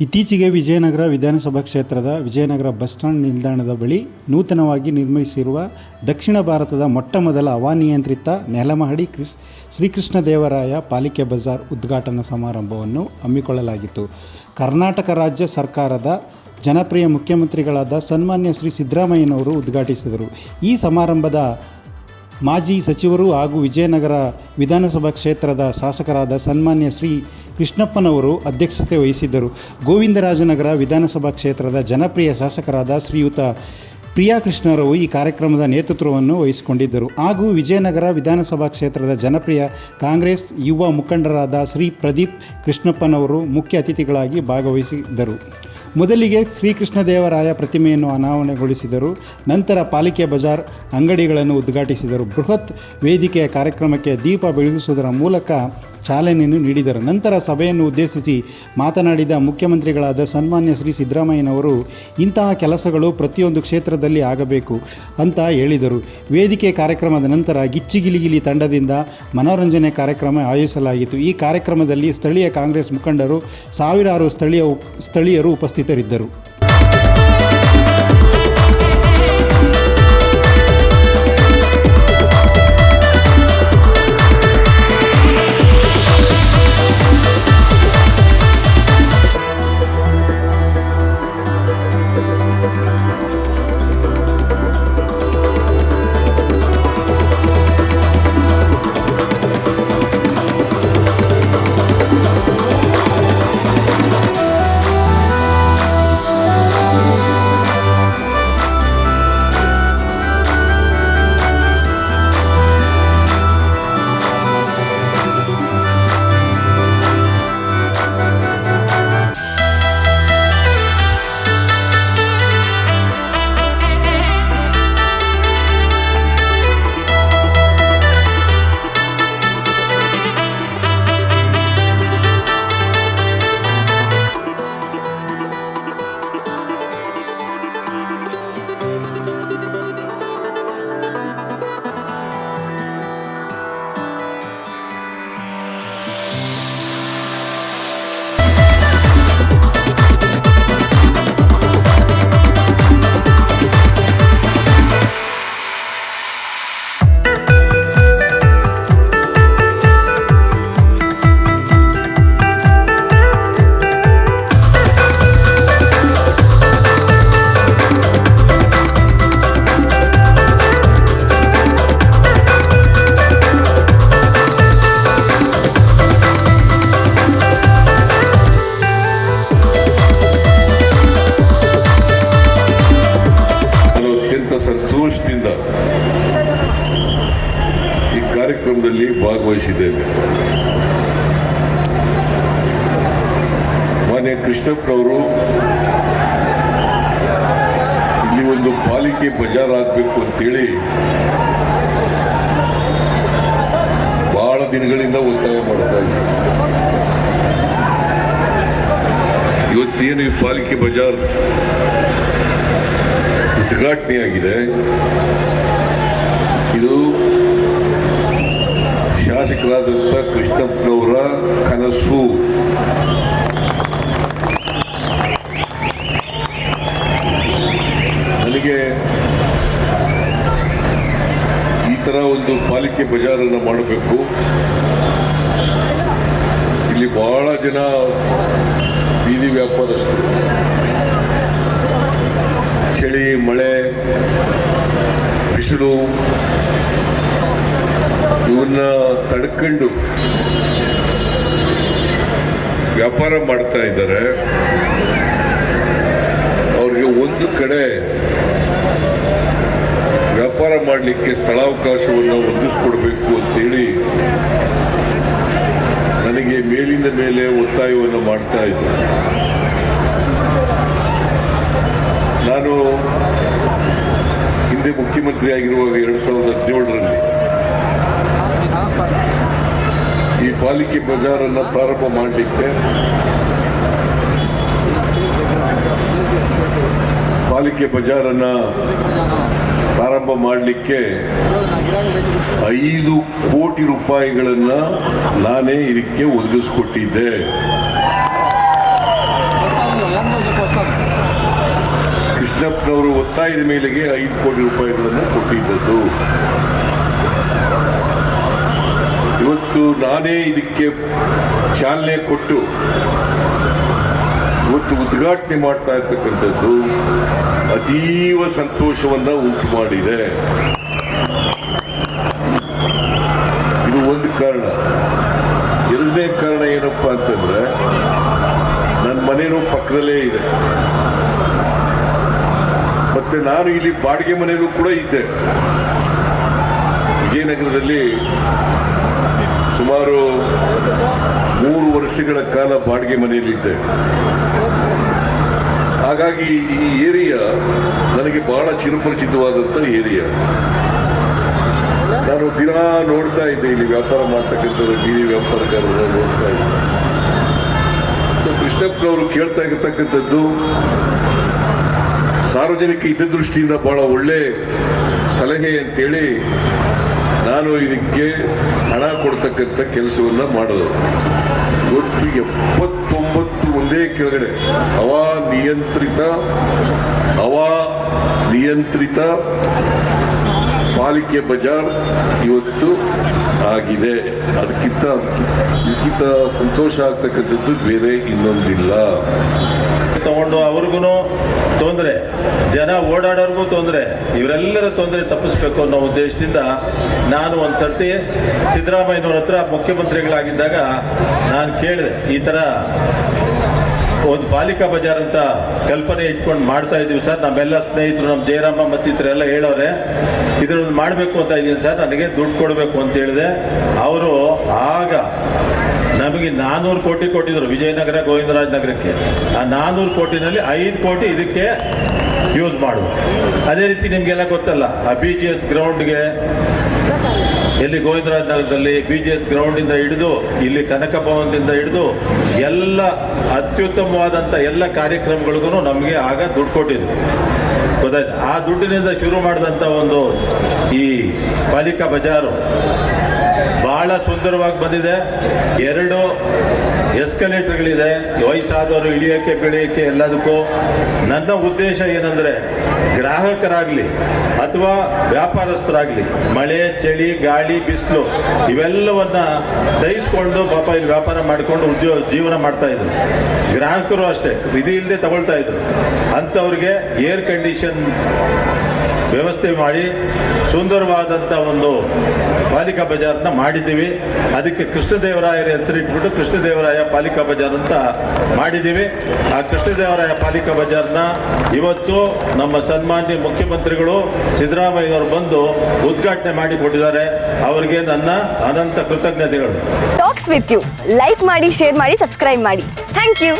ಇತ್ತೀಚೆಗೆ ವಿಜಯನಗರ ವಿಧಾನಸಭಾ ಕ್ಷೇತ್ರದ ವಿಜಯನಗರ ಬಸ್ ಸ್ಟ್ಯಾಂಡ್ ನಿಲ್ದಾಣದ ಬಳಿ ನೂತನವಾಗಿ ನಿರ್ಮಿಸಿರುವ ದಕ್ಷಿಣ ಭಾರತದ ಮೊಟ್ಟಮೊದಲ ಹವಾನಿಯಂತ್ರಿತ ನೆಲಮಹಡಿ ಕ್ರಿಸ್ ಶ್ರೀಕೃಷ್ಣ ದೇವರಾಯ ಪಾಲಿಕೆ ಬಜಾರ್ ಉದ್ಘಾಟನಾ ಸಮಾರಂಭವನ್ನು ಹಮ್ಮಿಕೊಳ್ಳಲಾಗಿತ್ತು. ಕರ್ನಾಟಕ ರಾಜ್ಯ ಸರ್ಕಾರದ ಜನಪ್ರಿಯ ಮುಖ್ಯಮಂತ್ರಿಗಳಾದ ಸನ್ಮಾನ್ಯ ಶ್ರೀ ಸಿದ್ದರಾಮಯ್ಯನವರು ಉದ್ಘಾಟಿಸಿದರು. ಈ ಸಮಾರಂಭದ ಮಾಜಿ ಸಚಿವರು ಹಾಗೂ ವಿಜಯನಗರ ವಿಧಾನಸಭಾ ಕ್ಷೇತ್ರದ ಶಾಸಕರಾದ ಸನ್ಮಾನ್ಯ ಶ್ರೀ ಕೃಷ್ಣಪ್ಪನವರು ಅಧ್ಯಕ್ಷತೆ ವಹಿಸಿದ್ದರು. ಗೋವಿಂದರಾಜನಗರ ವಿಧಾನಸಭಾ ಕ್ಷೇತ್ರದ ಜನಪ್ರಿಯ ಶಾಸಕರಾದ ಶ್ರೀಯುತ ಪ್ರಿಯಾ ಕೃಷ್ಣರವರು ಈ ಕಾರ್ಯಕ್ರಮದ ನೇತೃತ್ವವನ್ನು ವಹಿಸಿಕೊಂಡಿದ್ದರು. ಹಾಗೂ ವಿಜಯನಗರ ವಿಧಾನಸಭಾ ಕ್ಷೇತ್ರದ ಜನಪ್ರಿಯ ಕಾಂಗ್ರೆಸ್ ಯುವ ಮುಖಂಡರಾದ ಶ್ರೀ ಪ್ರದೀಪ್ ಕೃಷ್ಣಪ್ಪನವರು ಮುಖ್ಯ ಅತಿಥಿಗಳಾಗಿ ಭಾಗವಹಿಸಿದ್ದರು. ಮೊದಲಿಗೆ ಶ್ರೀಕೃಷ್ಣದೇವರಾಯ ಪ್ರತಿಮೆಯನ್ನು ಅನಾವರಣಗೊಳಿಸಿದರು. ನಂತರ ಪಾಲಿಕೆ ಬಜಾರ್ ಅಂಗಡಿಗಳನ್ನು ಉದ್ಘಾಟಿಸಿದರು. ಬೃಹತ್ ವೇದಿಕೆಯ ಕಾರ್ಯಕ್ರಮಕ್ಕೆ ದೀಪ ಬೆಳಗಿಸುವುದರ ಮೂಲಕ ಚಾಲನೆಯನ್ನು ನೀಡಿದರು. ನಂತರ ಸಭೆಯನ್ನು ಉದ್ದೇಶಿಸಿ ಮಾತನಾಡಿದ ಮುಖ್ಯಮಂತ್ರಿಗಳಾದ ಸನ್ಮಾನ್ಯ ಶ್ರೀ ಸಿದ್ದರಾಮಯ್ಯನವರು, ಇಂತಹ ಕೆಲಸಗಳು ಪ್ರತಿಯೊಂದು ಕ್ಷೇತ್ರದಲ್ಲಿ ಆಗಬೇಕು ಅಂತ ಹೇಳಿದರು. ವೇದಿಕೆ ಕಾರ್ಯಕ್ರಮದ ನಂತರ ಗಿಚ್ಚಿಗಿಲಿಗಿಲಿ ತಂಡದಿಂದ ಮನೋರಂಜನೆ ಕಾರ್ಯಕ್ರಮ ಆಯೋಜಿಸಲಾಗಿತ್ತು ಈ ಕಾರ್ಯಕ್ರಮದಲ್ಲಿ ಸ್ಥಳೀಯ ಕಾಂಗ್ರೆಸ್ ಮುಖಂಡರು, ಸಾವಿರಾರು ಸ್ಥಳೀಯ ಸ್ಥಳೀಯರು ಉಪಸ್ಥಿತರಿದ್ದರು. ಭಾಗವಹಿಸಿದ್ದೇನೆ ಮಾನ್ಯ ಕೃಷ್ಣಪ್ಪನವರು ಇಲ್ಲಿ ಒಂದು ಪಾಲಿಕೆ ಬಜಾರ್ ಆಗಬೇಕು ಅಂತೇಳಿ ಬಹಳ ದಿನಗಳಿಂದ ಒತ್ತಾಯ ಮಾಡ್ತಾ ಇದ್ದಾರೆ ಇವತ್ತೇನು ಈ ಪಾಲಿಕೆ ಬಜಾರ್ ಉದ್ಘಾಟನೆಯಾಗಿದೆ ಇದು ಶಾಸಕರಾದಂಥ ಕೃಷ್ಣಪ್ಪನವರ ಕನಸು. ನನಗೆ ಈ ಥರ ಒಂದು ಪಾಲಿಕೆ ಬಜಾರನ್ನು ಮಾಡಬೇಕು. ಇಲ್ಲಿ ಬಹಳ ಜನ ಬೀದಿ ವ್ಯಾಪಾರಸ್ಥರು. ಚಳಿ, ಮಳೆ, ಬಿಸಿಲು ಇವನ್ನ ತಡ್ಕೊಂಡು ವ್ಯಾಪಾರ ಮಾಡ್ತಾ ಇದ್ದಾರೆ. ಅವ್ರಿಗೆ ಒಂದು ಕಡೆ ವ್ಯಾಪಾರ ಮಾಡಲಿಕ್ಕೆ ಸ್ಥಳಾವಕಾಶವನ್ನು ಒದಗಿಸ್ಕೊಡ್ಬೇಕು ಅಂತೇಳಿ ನನಗೆ ಮೇಲಿಂದ ಮೇಲೆ ಒತ್ತಾಯವನ್ನು ಮಾಡ್ತಾ ಇದ್ದರು ನಾನು ಹಿಂದೆ ಮುಖ್ಯಮಂತ್ರಿ ಆಗಿರುವಾಗ ಎರಡು ಸಾವಿರದ ಹದಿನೇಳರಲ್ಲಿ ಪಾಲಿಕೆ ಬಜಾರನ್ನು ಪ್ರಾರಂಭ ಮಾಡಲಿಕ್ಕೆ ಪಾಲಿಕೆ ಬಜಾರನ್ನ ಪ್ರಾರಂಭ ಮಾಡಲಿಕ್ಕೆ ಐದು ಕೋಟಿ ರೂಪಾಯಿಗಳನ್ನು ನಾನೇ ಇದಕ್ಕೆ ಒದಗಿಸ್ಕೊಟ್ಟಿದ್ದೆ. ಕೃಷ್ಣಪ್ಪನವರು ಒತ್ತಾಯದ ಮೇಲೆಗೆ ಐದು ಕೋಟಿ ರೂಪಾಯಿಗಳನ್ನು ಕೊಟ್ಟಿದ್ದದ್ದು. ಇವತ್ತು ನಾನೇ ಇದಕ್ಕೆ ಚಾಲನೆ ಕೊಟ್ಟು ಇವತ್ತು ಉದ್ಘಾಟನೆ ಮಾಡ್ತಾ ಇರ್ತಕ್ಕಂಥದ್ದು ಅತೀವ ಸಂತೋಷವನ್ನು ಉಂಟು ಮಾಡಿದೆ. ಇದು ಒಂದು ಕಾರಣ. ಎರಡನೇ ಕಾರಣ ಏನಪ್ಪ ಅಂತಂದ್ರೆ ನನ್ನ ಮನೆಯೂ ಪಕ್ಕದಲ್ಲೇ ಇದೆ. ಮತ್ತೆ ನಾನು ಇಲ್ಲಿ ಬಾಡಿಗೆ ಮನೆಯಲ್ಲೂ ಕೂಡ ಇದ್ದೆ. ವಿಜಯನಗರದಲ್ಲಿ ಸುಮಾರು ಮೂರು ವರ್ಷಗಳ ಕಾಲ ಬಾಡಿಗೆ ಮನೆಯಲ್ಲಿದ್ದೆ ಹಾಗಾಗಿ ಈ ಏರಿಯಾ ನನಗೆ ಬಹಳ ಚಿರಪರಿಚಿತವಾದಂಥ ಏರಿಯಾ. ನಾನು ದಿನ ನೋಡ್ತಾ ಇದ್ದೆ ಇಲ್ಲಿ ವ್ಯಾಪಾರ ಮಾಡ್ತಕ್ಕಂಥವ್ರು, ಬೀದಿ ವ್ಯಾಪಾರಗಾರರು ನೋಡ್ತಾ ಇದ್ದೆ. ಸೊ ಕೃಷ್ಣಪ್ಪನವರು ಕೇಳ್ತಾ ಇರತಕ್ಕಂಥದ್ದು, ಸಾರ್ವಜನಿಕ ಹಿತದೃಷ್ಟಿಯಿಂದ ಬಹಳ ಒಳ್ಳೆ ಸಲಹೆ ಅಂತೇಳಿ ನಾನು ಇದಕ್ಕೆ ಹಣ ಕೊಡ್ತಕ್ಕಂಥ ಕೆಲಸವನ್ನ ಮಾಡೋದು. ಒಟ್ಟು ಎಪ್ಪತ್ತೊಂಬತ್ತು ಒಂದೇ ಕೆಳಗಡೆ. ಹವಾ ನಿಯಂತ್ರಿತ ಹವಾ ನಿಯಂತ್ರಿತ ಪಾಲಿಕೆ ಬಜಾರ್ ಇವತ್ತು ಆಗಿದೆ. ಅದಕ್ಕಿಂತ, ಇದಕ್ಕಿಂತ ಸಂತೋಷ ಆಗ್ತಕ್ಕಂಥದ್ದು ಬೇರೆ ಇನ್ನೊಂದಿಲ್ಲ. ತಗೊಂಡು ಅವ್ರಿಗೂ ತೊಂದರೆ, ಜನ ಓಡಾಡೋರ್ಗೂ ತೊಂದರೆ, ಇವರೆಲ್ಲರ ತೊಂದರೆ ತಪ್ಪಿಸ್ಬೇಕು ಅನ್ನೋ ಉದ್ದೇಶದಿಂದ ನಾನು ಒಂದು ಸರ್ತಿ ಸಿದ್ದರಾಮಯ್ಯನವ್ರ ಹತ್ರ ಮುಖ್ಯಮಂತ್ರಿಗಳಾಗಿದ್ದಾಗ ನಾನು ಕೇಳಿದೆ, ಈ ಥರ ಒಂದು ಬಾಲಿಕಾ ಬಜಾರ್ ಅಂತ ಕಲ್ಪನೆ ಇಟ್ಕೊಂಡು ಮಾಡ್ತಾ ಇದೀವಿ ಸರ್. ನಮ್ಮೆಲ್ಲ ಸ್ನೇಹಿತರು ನಮ್ಮ ಜಯರಾಮ ಮತ್ತಿತರೆಲ್ಲ ಹೇಳೋರೆ ಇದನ್ನೊಂದು ಮಾಡಬೇಕು ಅಂತ ಇದ್ದೀನಿ ಸರ್. ನನಗೆ ದುಡ್ಡು ಕೊಡಬೇಕು ಅಂತ ಹೇಳಿದೆ. ಅವರು ಆಗ ನಮಗೆ ನಾನ್ನೂರು ಕೋಟಿ ಕೊಟ್ಟಿದ್ರು ವಿಜಯನಗರ, ಗೋವಿಂದರಾಜ ನಗರಕ್ಕೆ. ಆ ನಾನ್ನೂರು ಕೋಟಿನಲ್ಲಿ ಐದು ಕೋಟಿ ಇದಕ್ಕೆ ಯೂಸ್ ಮಾಡೋದು. ಅದೇ ರೀತಿ ನಿಮಗೆಲ್ಲ ಗೊತ್ತಲ್ಲ, ಆ ಬಿ ಜಿ ಎಸ್ ಗ್ರೌಂಡ್ಗೆ ಎಲ್ಲಿ ಗೋವಿಂದರಾಜ ನಗರದಲ್ಲಿ ಬಿ ಜಿ ಎಸ್ ಗ್ರೌಂಡಿಂದ ಹಿಡಿದು, ಇಲ್ಲಿ ಕನಕ ಭವನದಿಂದ ಹಿಡಿದು, ಎಲ್ಲ ಅತ್ಯುತ್ತಮವಾದಂಥ ಎಲ್ಲ ಕಾರ್ಯಕ್ರಮಗಳಿಗೂ ನಮಗೆ ಆಗ ದುಡ್ಡು ಕೊಟ್ಟಿದ್ರು. ಗೊತ್ತಾಯ್ತು? ಆ ದುಡ್ಡಿನಿಂದ ಶುರು ಮಾಡಿದಂಥ ಒಂದು ಈ ಪಾಲಿಕಾ ಬಜಾರು. ಬಹಳ ಸುಂದರವಾಗಿ ಬಂದಿದೆ. ಎರಡು ಎಸ್ಕಲೇಟರ್ಗಳಿದೆ, ವಯಸ್ಸಾದವರು ಇಳಿಯೋಕ್ಕೆ ಬೆಳೆಯೋಕ್ಕೆ ಎಲ್ಲದಕ್ಕೂ. ನನ್ನ ಉದ್ದೇಶ ಏನಂದರೆ, ಗ್ರಾಹಕರಾಗಲಿ ಅಥವಾ ವ್ಯಾಪಾರಸ್ಥರಾಗಲಿ, ಮಳೆ, ಚಳಿ, ಗಾಳಿ, ಬಿಸಿಲು, ಇವೆಲ್ಲವನ್ನು ಸಹಿಸ್ಕೊಂಡು ಪಾಪ ಇಲ್ಲಿ ವ್ಯಾಪಾರ ಮಾಡಿಕೊಂಡು ಉದ್ಯೋಗ ಜೀವನ ಮಾಡ್ತಾ ಇದ್ರು. ಗ್ರಾಹಕರು ಅಷ್ಟೇ, ವಿಧಿ ಇಲ್ಲದೆ ತಗೊಳ್ತಾ ಇದ್ರು. ಅಂಥವ್ರಿಗೆ ಏರ್ ಕಂಡೀಷನ್ ವ್ಯವಸ್ಥೆ ಮಾಡಿ ಸುಂದರವಾದಂಥ ಒಂದು ಪಾಲಿಕಾ ಬಜಾರ್ನ ಮಾಡಿದ್ದೀವಿ. ಅದಕ್ಕೆ ಕೃಷ್ಣದೇವರಾಯರ ಹೆಸರಿಟ್ಬಿಟ್ಟು ಕೃಷ್ಣದೇವರಾಯ ಪಾಲಿಕಾ ಬಜಾರ್ ಅಂತ ಮಾಡಿದ್ದೀವಿ. ಆ ಕೃಷ್ಣದೇವರಾಯ ಪಾಲಿಕಾ ಬಜಾರ್ನ ಇವತ್ತು ನಮ್ಮ ಸನ್ಮಾನ್ಯ ಮುಖ್ಯಮಂತ್ರಿಗಳು ಸಿದ್ದರಾಮಯ್ಯನವರು ಬಂದು ಉದ್ಘಾಟನೆ ಮಾಡಿಕೊಟ್ಟಿದ್ದಾರೆ. ಅವರಿಗೆ ನನ್ನ ಅನಂತ ಕೃತಜ್ಞತೆಗಳು. ಟಾಕ್ಸ್ ವಿತ್ ಯು ಲೈಕ್ ಮಾಡಿ ಶೇರ್ ಮಾಡಿ ಸಬ್ಸ್ಕ್ರೈಬ್ ಮಾಡಿ. Thank you